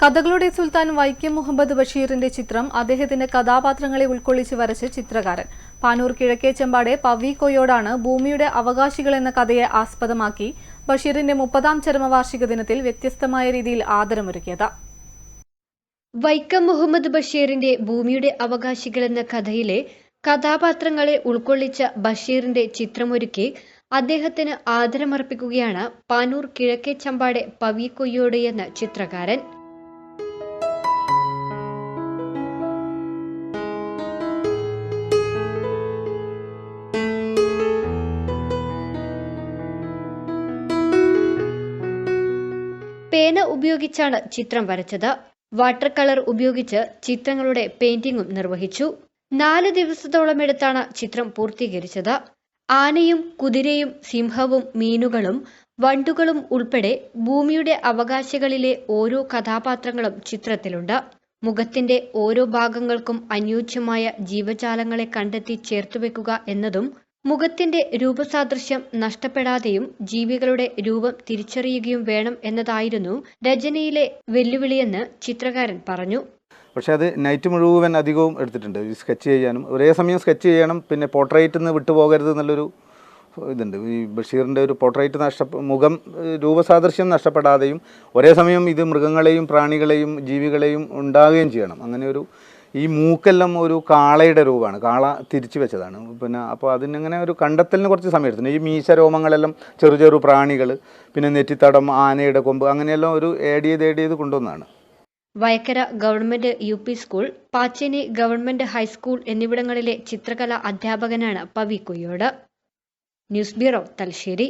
കഥകളുടെ സുൽത്താൻ വൈക്കം മുഹമ്മദ് ബഷീറിന്റെ ചിത്രം അദ്ദേഹത്തിന്റെ കഥാപാത്രങ്ങളെ ഉൾക്കൊള്ളിച്ച് വരച്ച് ചിത്രകാരൻ. പാനൂർ കിഴക്കേച്ചെമ്പാടെ പവി കൊയോടാണ് ഭൂമിയുടെ അവകാശികൾ എന്ന കഥയെ ആസ്പദമാക്കി ബഷീറിന്റെ മുപ്പതാം ചരമവാർഷിക ദിനത്തിൽ വ്യത്യസ്തമായ രീതിയിൽ ആദരമൊരുക്കിയത്. വൈക്കം മുഹമ്മദ് ബഷീറിന്റെ ഭൂമിയുടെ അവകാശികൾ എന്ന കഥയിലെ കഥാപാത്രങ്ങളെ ഉൾക്കൊള്ളിച്ച ബഷീറിന്റെ ചിത്രമൊരുക്കി അദ്ദേഹത്തിന് ആദരമർപ്പിക്കുകയാണ് പാനൂർ കിഴക്കേ ചമ്പാടെ പവി കൊയ്യോട് എന്ന ചിത്രകാരൻ. പേന ഉപയോഗിച്ചാണ് ചിത്രം വരച്ചത്. വാട്ടർ കളർ ഉപയോഗിച്ച് ചിത്രങ്ങളുടെ പെയിന്റിംഗും നിർവഹിച്ചു. നാല് ദിവസത്തോളം എടുത്താണ് ചിത്രം പൂർത്തീകരിച്ചത്. ആനയും കുതിരയും സിംഹവും മീനുകളും വണ്ടുകളും ഉൾപ്പെടെ ഭൂമിയുടെ അവകാശികളിലെ ഓരോ കഥാപാത്രങ്ങളും ചിത്രത്തിലുണ്ട്. മുഖത്തിന്റെ ഓരോ ഭാഗങ്ങൾക്കും അനുയോജ്യമായ ജീവജാലങ്ങളെ കണ്ടെത്തി ചേർത്തുവെക്കുക എന്നതും മുഖത്തിന്റെ രൂപസാദൃശ്യം നഷ്ടപ്പെടാതെയും ജീവികളുടെ രൂപം തിരിച്ചറിയുകയും വേണം എന്നതായിരുന്നു രചനയിലെ വെല്ലുവിളിയെന്ന് ചിത്രകാരൻ പറഞ്ഞു. പക്ഷേ അത് നൈറ്റ് മുഴുവൻ അധികവും എടുത്തിട്ടുണ്ട്. ഈ സ്കെച്ച് ചെയ്യാനും ഒരേ സമയം സ്കെച്ച് ചെയ്യണം പിന്നെ പോർട്രേറ്റിൽ നിന്ന് വിട്ടുപോകരുത് എന്നുള്ളൊരു ഇതുണ്ട്. ഈ ബഷീറിന്റെ ഒരു പോർട്രേറ്റ് നഷ്ട മുഖം രൂപസാദൃശ്യം നഷ്ടപ്പെടാതെയും ഒരേ സമയം ഇത് മൃഗങ്ങളെയും പ്രാണികളെയും ജീവികളെയും ഉണ്ടാകുകയും ചെയ്യണം. അങ്ങനെ ഒരു ഈ മൂക്കെല്ലാം ഒരു കാളയുടെ രൂപമാണ്. കാള തിരിച്ചു വെച്ചതാണ്. പിന്നെ അപ്പോൾ അതിനങ്ങനെ ഒരു കണ്ടെത്തലിന് കുറച്ച് സമയം എടുത്തു ഈ മീശ രോമങ്ങളെല്ലാം ചെറു ചെറു പ്രാണികൾ പിന്നെ നെറ്റിത്തടം ആനയുടെ കൊമ്പ് അങ്ങനെയെല്ലാം ഒരു ഏഡ് ചെയ്ത് ഏഡ് കൊണ്ടുവന്നതാണ്. Vayakkara government U P school Pacheni government high school എന്നിവിടങ്ങളിലെ ചിത്രകലാ അധ്യാപകനാണ് പവി കുയ്യോട്. News bureau Thalassery.